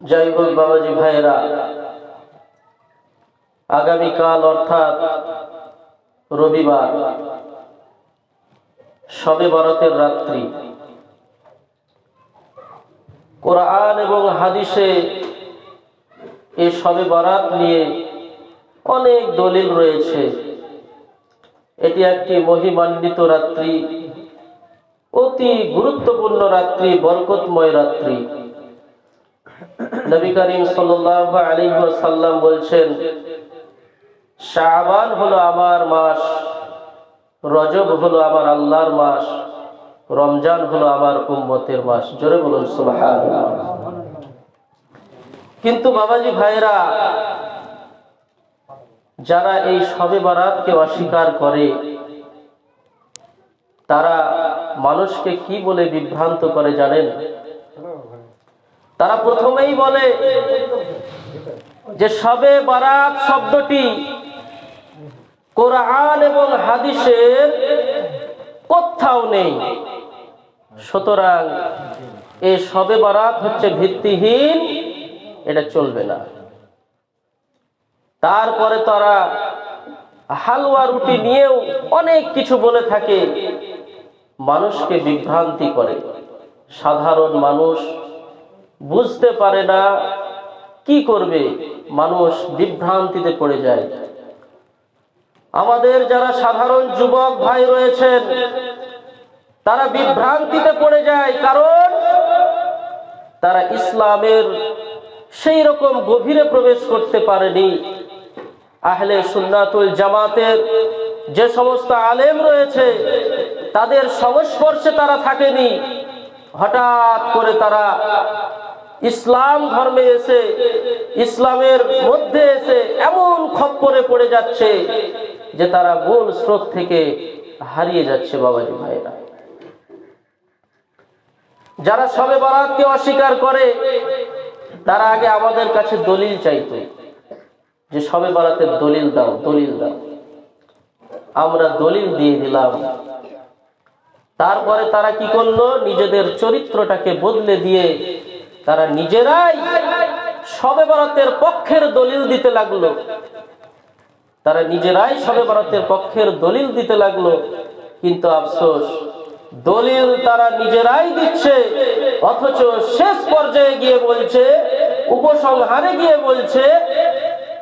যাই হোক বাবাজি ভাইয়েরা। আগামীকাল অর্থাৎ রবিবার, সবে বরতের রাত্রি। কোরআন এবং হাদিসে এ সবে বরাত নিয়ে অনেক দলিল রয়েছে। এটি একটি মহিমান্বিত রাত্রি, অতি গুরুত্বপূর্ণ রাত্রি, বরকতময় রাত্রি। নবী করিম সাল্লাল্লাহু আলাইহি ওয়াসাল্লাম বলছেন, শাবান হলো আমার মাস, রজব হলো আমার আল্লাহর মাস, রমজান হলো আমার উম্মতের মাস। জোরে বলুন, সুবহানাল্লাহ। কিন্তু বাবাজি ভাইরা যারা এই সবে বারাতকে অস্বীকার করে, তারা মানুষকে কি বলে বিভ্রান্ত করে জানেন? তারা প্রথমেই বলে যে সবে বারাত শব্দটি কোরআন এবং হাদিসের কোথাও নেই। সুতরাং এই সবে বারাত হচ্ছে ভিত্তিহীন, এটা চলবে না। তারপরে তারা হালুয়া রুটি নিয়েও অনেক কিছু বলে থাকে। মানুষকে বিভ্রান্তি করে। সাধারণ মানুষ বুঝতে পারে না, কি করবে? মানুষ বিভ্রান্তিতে পড়ে যায়। আমাদের যারা সাধারণ যুবক ভাই রয়েছেন, তারা বিভ্রান্তিতে পড়ে যায় কারণ তারা ইসলামের সেই রকম গভীরে প্রবেশ করতে পারেনি। আহলে সুন্নাতুল জামাতের যে সমস্ত আলেম রয়েছে, তাদের সংস্পর্শে তারা থাকেনি। হঠাৎ করে তারা ইসলাম ধর্মে এসে, ইসলামের মধ্যে এসে এমন খপ্পরে পড়ে যাচ্ছে যে তারা মূল স্রোত থেকে হারিয়ে যাচ্ছে বাবাজি ভাইরা যারা সবে বারাতকে অস্বীকার করে, তারা আগে আমাদের কাছে দলিল চাইতো যে সবে বারাতের দলিল দাও দলিল দাও। আমরা দলিল দিয়ে দিলাম। তারপরে তারা কি করল? নিজেদের চরিত্রটাকে বদলে দিয়ে তারা নিজেরাই সবে বরাতের পক্ষের দলিল দিতে লাগল। তারা নিজেরাই সবে বরাতের পক্ষের দলিল দিতে লাগল। কিন্তু আফসোস, দলিল তারা নিজেরাই দিচ্ছে, অথচ শেষ পর্যায়ে গিয়ে বলছে, উপসংহারে গিয়ে বলছে,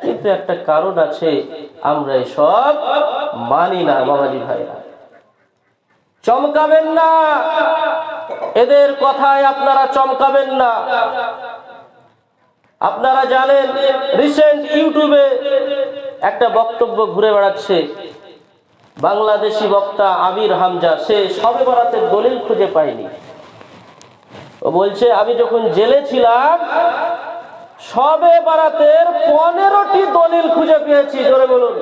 কিন্তু একটা কারণ আছে, আমরা সব মানি না, বাবাজি ভাইরা। চমকাবেন না এদের কথায় আপনারা চমকাবেন না। আপনারা জানেন রিসেন্ট ইউটিউবে একটা বক্তব্য ঘুরে বেড়াচ্ছে। বাংলাদেশি বক্তা আমির হামজা, সে সবে বরাতের দলিল খুঁজে পায়নি। ও বলছে, আমি যখন জেলে ছিলাম, সবে বারাতের পনেরোটি দলিল খুঁজে পেয়েছি। জোরে বলুন।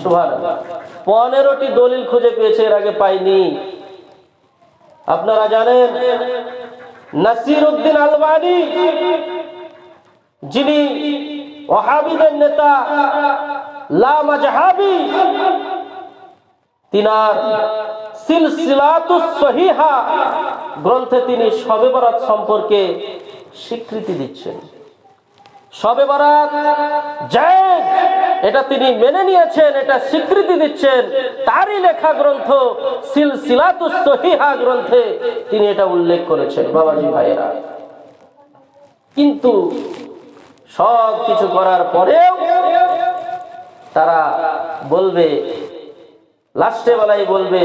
সুভান পনেরোটি দলিল খুঁজে পেয়েছে, এর আগে পাইনি। আপনারা জানেন নাসির উদ্দিন আলবানি, যিনি ওহাবিদের নেতা, লামাজহাবি, তিনার সিলসিলাতুস সহিহা গ্রন্থে তিনি বরাত সম্পর্কে স্বীকৃতি দিচ্ছেন। শবে বরাত। এটা তিনি মেনে নিয়েছেন, এটা স্বীকৃতি দিচ্ছেন। তারই লেখা গ্রন্থ সিলসিলাতুস গ্রন্থে তিনি এটা উল্লেখ করেছেন, বাবাজি ভাইয়েরা। কিন্তু সব কিছু করার পরেও তারা বলবে, লাস্টে বেলায় বলবে,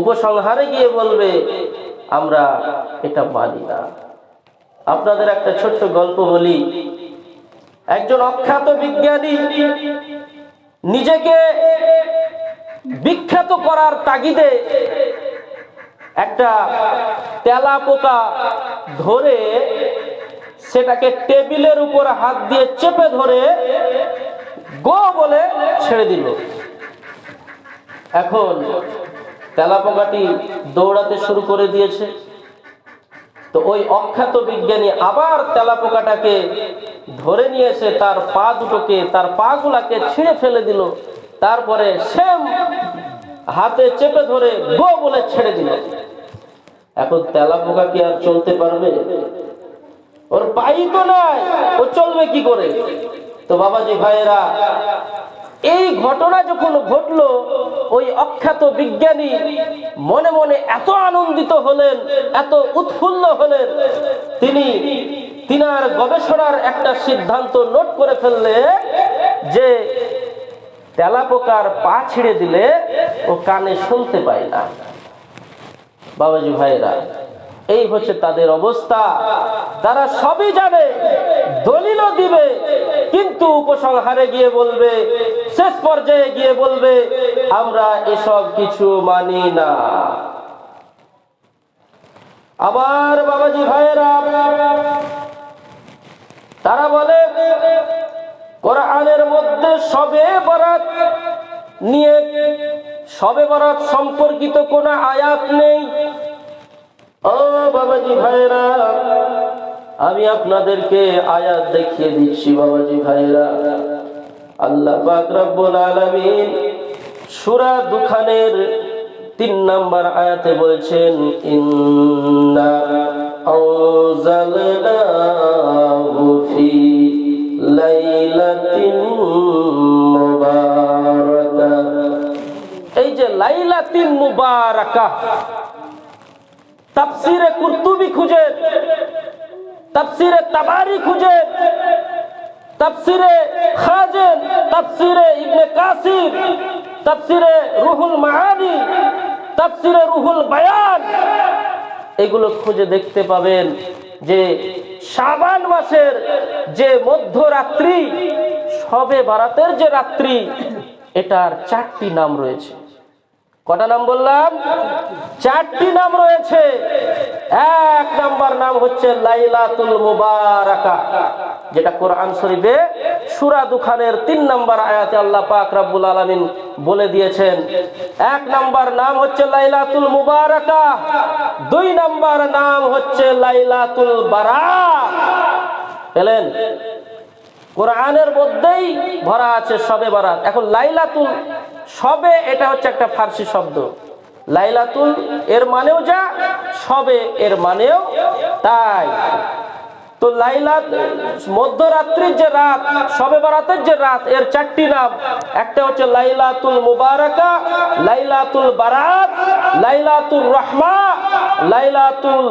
উপসংহারে গিয়ে বলবে, আমরা এটা মানি না। আপনাদের একটা ছোট্ট গল্প বলি। একজন অখ্যাত বিজ্ঞানী নিজেকে বিখ্যাত করার তাগিদে একটা তেলা পোকা ধরে সেটাকে টেবিলের উপর হাত দিয়ে চেপে ধরে গো বলে ছেড়ে দিল। এখন তেলাপোকাটি দৌড়াতে শুরু করে দিয়েছে। তো ওই অখ্যাত বিজ্ঞানী আবার তেলাপোকাটাকে ধরে নিয়েছে তার পা দুটোকে, তার পা গুলাকে ছিঁড়ে ফেলে দিল। তারপরে সেম হাতে চেপে ধরে গো বলে ছেড়ে দিল। এখন তেলাপোকা কি আর চলতে পারবে? ওর পাই তো নাই, ও চলবে কি করে? তো বাবাজি ভাইয়েরা, এই ঘটনা যখন ঘটলো, ওই অখ্যাত বিজ্ঞানী মনে মনে এত আনন্দিত হলেন, এত উৎফুল্ল হলেন, তিনি তিনার গবেষণার একটা সিদ্ধান্ত নোট করে ফেললে যে তেলাপোকার পা ছিঁড়ে দিলে ও কানে শুনতে পায় না। বাবাজি ভাইরা এই হচ্ছে তাদের অবস্থা। তারা সবই জানে, দলিলও দিবে, কিন্তু উপসংহারে গিয়ে বলবে, শেষ পর্যায়ে গিয়ে বলবে, আমরা এসব কিছু মানি না। আবার বাবাজি ভাইয়েরা তারা বলে, কোরআনের মধ্যে সবে বরাত নিয়ে সবে বরাত সম্পর্কিত কোন আয়াত নেই। ও বাবাজি ভাইরা আমি আপনাদেরকে আয়াত দেখিয়ে দিচ্ছি বাবাজি ভাইরা আল্লাহ পাক রব্বুল আলামিন সূরা দুখানের তিন নাম্বার আয়াতে বলছেন, ইন্না আনজালনাহু ফি এই যে লাইলাতিন মুবারাকাহ তাফসিরে কুরতুবি খুঁজে, তাফসিরে তাবারি খুঁজে, তাফসিরে খাজেন, তাফসিরে ইবনে কাসির, তাফসিরে রুহুল মাআনি, তাফসিরে রুহুল বায়ান, এগুলো খুঁজে দেখতে পাবেন যে শাবান মাসের যে মধ্যরাত্রি, সবে বারাতের যে রাত্রি, এটার চারটি নাম রয়েছে। কটা নাম বললাম? চারটি নাম রয়েছে। এক নাম্বার নাম হচ্ছে লাইলাতুল মুবারাকা, যেটা কোরআন শরীফে সূরা দুখানের তিন নাম্বার আয়াতে আল্লাহ পাক রব্বুল আলামিন বলে দিয়েছেন, এক নাম্বার নাম হচ্ছে লাইলাতুল মুবারাকা, দুই নাম্বার নাম হচ্ছে লাইলাতুল বারা পেলেন কোরআনের মধ্যেই ভরা আছে সবে বারাত এখন লাইলাতুল, সবে এটা হচ্ছে একটা ফার্সি শব্দ। লাইলাতুল এর মানেও যা, সবে এর মানেও তাই। তো লাইলাত, মধ্যরাত্রির যে রাত, সবে বারাতের যে রাত, এর চারটি নাম। একটা হচ্ছে লাইলাতুল মুবারাকা, লাইলাতুল বারাত লাইলাতুল রহমা, লাইলাতুল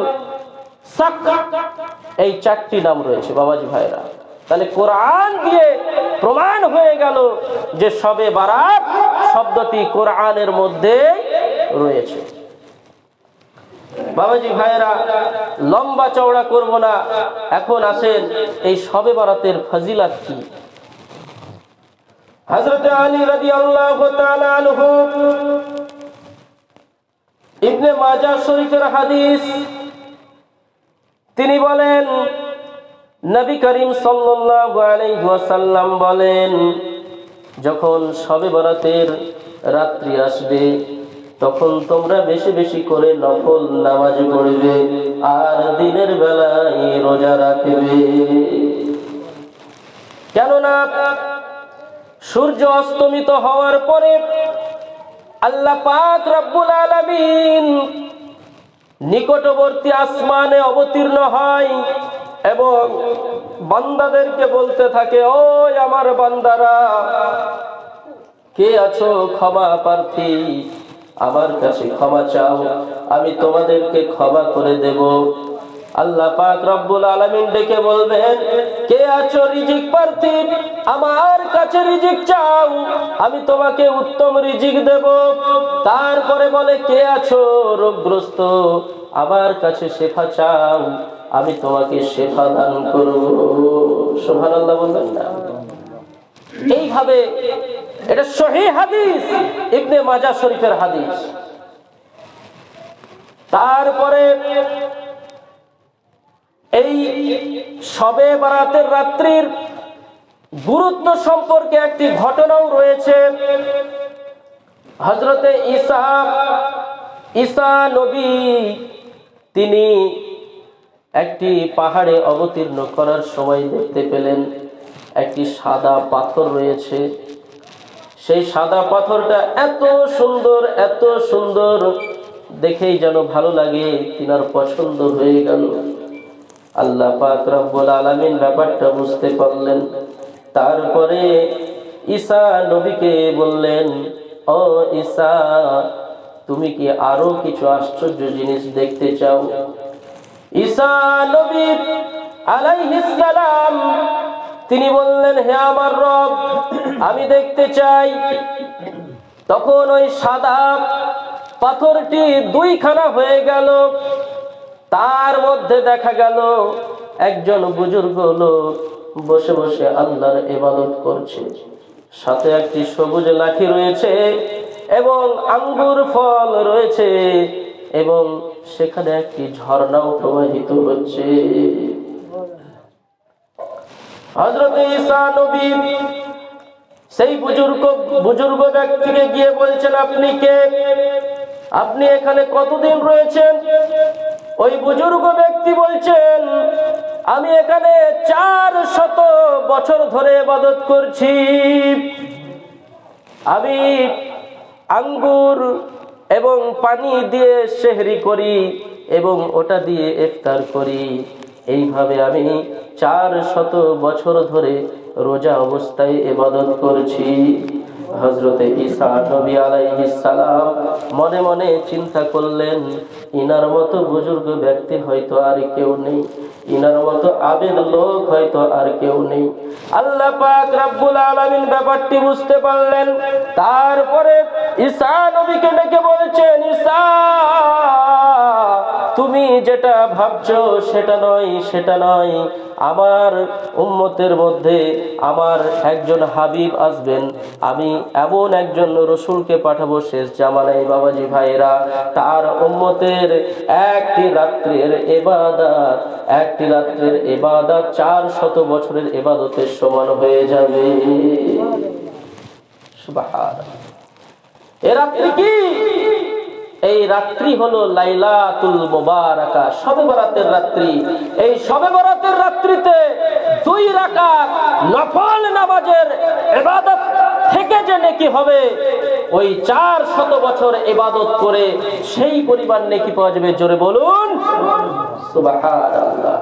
এই চারটি নাম রয়েছে, বাবাজি ভাইরা তাহলে কোরআন দিয়ে প্রমাণ হয়ে গেল যে সবে বারাত শব্দটি কোরআনের মধ্যে রয়েছে। বাবাজি ভাইয়েরা, লম্বা চওড়া করব না। এখন আসেন এই সবে বারাতের ফজিলাত কি? হযরত আলী তাআলা আনহু, ইবনে মাজাহ শরীফের হাদিস, তিনি বলেন, নবী করিম ওয়াসাল্লাম বলেন, যখন সবে বরাতের রাত্রি আসবে তখন তোমরা বেশি বেশি করে নফল নামাজ পড়বে আর দিনের বেলায় রোজা রাখবে। কেননা সূর্য অস্তমিত হওয়ার পরে আল্লাহ পাক রব্বুল আলামিন নিকটবর্তী আসমানে অবতীর্ণ হয় এবং বান্দাদেরকে বলতে থাকে, ওই আমার বান্দারা, কে আছো ক্ষমা প্রার্থী? আমার কাছে ক্ষমা চাও, আমি তোমাদেরকে ক্ষমা করে দেব। আল্লাহ পাক রব্বুল আলামিন ডেকে বলবেন, কে আছো রিজিক প্রার্থী? আমার কাছে রিজিক চাও, আমি তোমাকে উত্তম রিজিক দেব। তারপরে বলে, কে আছো রোগগ্রস্ত? আমার কাছে শেফা চাও, আমি তোমাকে শেফা দান করব। সুবহানাল্লাহ বলবেন না? এইভাবে এটা সহি হাদিস, ইবনে মাজা শরীফের হাদিস। তারপরে এই সবে বারাতের রাত্রির গুরুত্ব সম্পর্কে একটি ঘটনাও রয়েছে। হজরতে ঈসা ঈসা নবী, তিনি একটি পাহাড়ে অবতীর্ণ করার সময় দেখতে পেলেন, একটি সাদা পাথর রয়েছে। সেই সাদা পাথরটা এত সুন্দর এত সুন্দর। দেখেই যেন ভালো লাগে, তিনার পছন্দ হয়ে গেল। আল্লাহ পাক রব্বুল আলামিন ব্যাপারটা বুঝতে পারলেন। তারপরে ঈসা নবীকে বললেন, ও ঈসা, তুমি কি আরও কিছু আশ্চর্য জিনিস দেখতে চাও? ঈসা নবী আলাইহিস সালাম তিনি বললেন, হে আমার রব, আমি দেখতে চাই। তখন ওই সাদা পাথরটি দুইখানা হয়ে গেল। তার মধ্যে দেখা গেল একজন বুজুর্গ লোক বসে বসে আল্লাহর ইবাদত করছে। সাথে একটি সবুজ লাঠি রয়েছে এবং আঙ্গুর ফল রয়েছে এবং সেখানে একটি ঝর্ণাও প্রবাহিত হচ্ছে। সেই বুজুর্গ বুজুর্গ ব্যক্তিকে গিয়ে বলছেন, আপনি কে? আপনি এখানে কতদিন রয়েছেন? ওই বুজুর্গ ব্যক্তি বলছেন, আমি এখানে চার শত বছর ধরে ইবাদত করছি। আমি আঙ্গুর এবং পানি দিয়ে সেহরি করি এবং ওটা দিয়ে ইফতার করি। এইভাবে আমি চার শত বছর ধরে রোজা অবস্থায় এবাদত করছি। হজরতে ঈসা নবী আলাইহিস সালাম মনে মনে চিন্তা করলেন, ইনার মতো বুজুর্গ ব্যক্তি হয়তো আর কেউ নেই, ইনার মতো আবেদ লোক হয়তো আর কেউ নেই। আল্লাহ পাক রাব্বুল আলামিন ব্যাপারটি বুঝতে পারলেন, তারপরে ঈসা নবীকে ডেকে বলছেন, ঈসা তুমি যেটা ভাবছ সেটা নয় সেটা নয়। আমার উম্মতের মধ্যে আমার একজন হাবিব আসবেন। আমি এমন একজন রসুলকে পাঠাবো শেষ জামানাই বাবাজি ভাইরা তার উম্মতের একটি রাত্রের এবাদাত, একটি রাত্রের এবাদাত চার শত বছরের এবাদতের সমান হয়ে যাবে। এ রাত্রি কি? এই রাত্রি হলো লাইলাতুল মুবারাকা। শবে বরাতের রাত্রি। এই শবে বরাতের রাত্রিতে দুই রাকাত নফল নামাজের ইবাদত থেকে যে নেকি হবে? ওই চার শত বছর ইবাদত করে সেই পরিমাণ নেকি পাওয়া যাবে? জোরে বলুন। সুবহানাল্লাহ।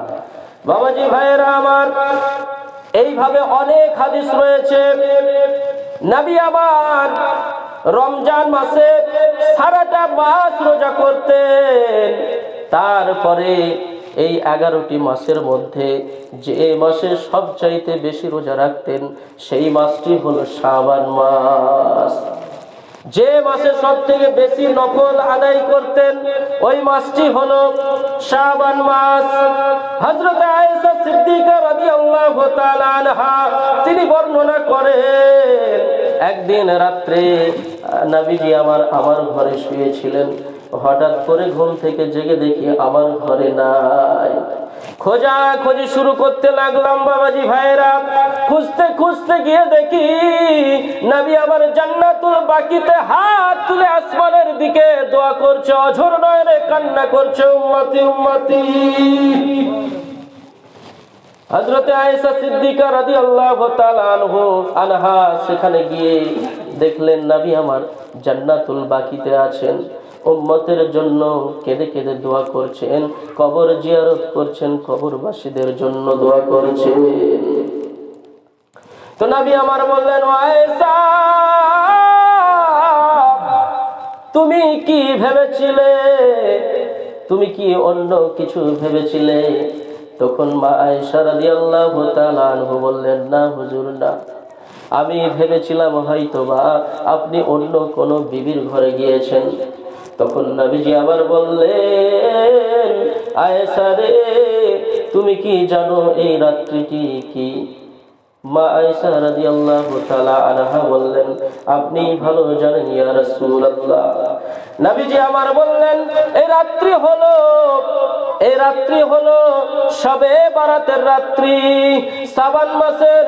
বাবাজি ভাইয়েরা আমার, এইভাবে অনেক হাদিস রয়েছে। নবী আমার রমজান মাসে সারাটা মাস রোজা করতেন। তারপরে এই এগারোটি মাসের মধ্যে যে মাসে সবচাইতে বেশি রোজা রাখতেন, সেই মাসটি হলো শাবান মাস। যে মাসে সব থেকে বেশি নফল আদায় করতেন, ওই মাসটি হলো শাবান মাস। হজরত আয়েশা সিদ্দিকা রাদিয়াল্লাহু তাআলা আনহা, তিনি বর্ণনা করেন, একদিন রাত্রে নবীজি আমার আমার ঘরে শুয়েছিলেন। হঠাৎ করে ঘুম থেকে জেগে দেখি আমার ঘরে নাই। খোঁজা খোঁজি শুরু করতে লাগলাম বাবাজি ভাইরা খুঁজতে খুঁজতে গিয়ে দেখি নবী আমার জান্নাতুল বাকিতে হাত তুলে আসমানের দিকে দোয়া করছে, অঝর নয়নে কান্না করছে, উম্মতি উম্মতি। হজরতে আয়েশা সিদ্দিকা রাদিয়াল্লাহু তাআলা আনহা সেখানে গিয়ে দেখলেন নবী আমার জান্নাতুল বাকিতে আছেন। উম্মতের জন্য কেঁদে কেঁদে দোয়া করছেন, কবর জিয়ারত করছেন, কবরবাসীদের জন্য দোয়া করছেন। তো নবী আমার বললেন তুমি কি ভেবেছিলে? তুমি কি অন্য কিছু ভেবেছিলে? তখন মা আয়েশা রাদিয়াল্লাহু তাআলা বললেন, না হুজুর, না। আমি ভেবেছিলাম হয়তো বা আপনি অন্য কোনো বিবির ঘরে গিয়েছেন। তখন নবীজি আবার বললেন, আয়েশা রে, তুমি কি জানো এই রাত্রিটি কি? মা আয়েশা রাদিয়াল্লাহু তাআলা আনহা বললেন, আপনি ভালো জানেন ইয়া রাসূলুল্লাহ। নবীজি আমার বললেন এই রাত্রি হলো এই রাত্রি হলো সবে বারাতের রাত্রি। সাবান মাসের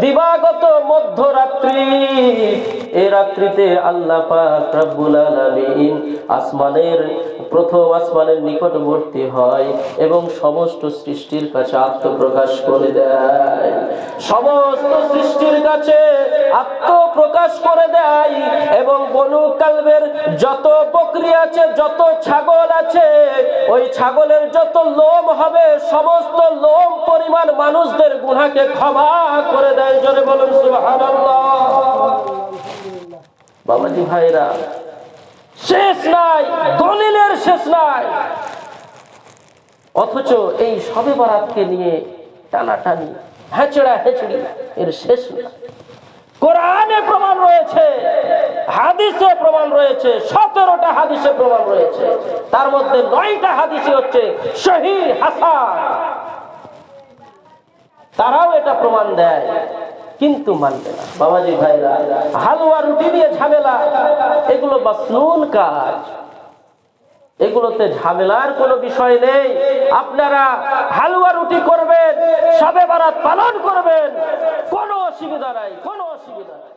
দিবাগত মধ্যরাত্রি। এ রাত্রিতে আল্লাহ পাক রব্বুল আলামিন আসমানের প্রথম আসমানের নিকটবর্তী হয় এবং সমস্ত সৃষ্টির কাছে আত্মপ্রকাশ করে দেয়। সমস্ত সৃষ্টির কাছে আত্মপ্রকাশ করে দেয় এবং বনু কালবের যত বকরি আছে, যত ছাগল আছে, ওই ছাগলের যত লোম হবে, সমস্ত লোম পরিমাণ মানুষদের গুনাকে ক্ষমা করে দেয়। জোরে বলুন, সুবহানাল্লাহ। বাবাজি ভাইরা শেষ নাই, দলিলের শেষ নাই। অথচ এই সবে বরাতকে নিয়ে টানাটানি, হেঁচড়া হেঁচড়ি এর শেষ নাই। কোরআনে প্রমাণ রয়েছে, হাদিসে প্রমাণ রয়েছে, সতেরোটা হাদিসে প্রমাণ রয়েছে। তার মধ্যে নয়টা হাদিসে হচ্ছে শহীদ হাসান। তারাও এটা প্রমাণ দেয়। কিন্তু মানবে না। বাবাজি ভাইরা, হালুয়া রুটি দিয়ে ঝামেলা, এগুলো মাসনুন কাজ। এগুলোতে ঝামেলার কোনো বিষয় নেই। আপনারা হালুয়া রুটি করবেন, সবে বারাত পালন করবেন, কোনো অসুবিধা নাই, কোনো অসুবিধা নাই।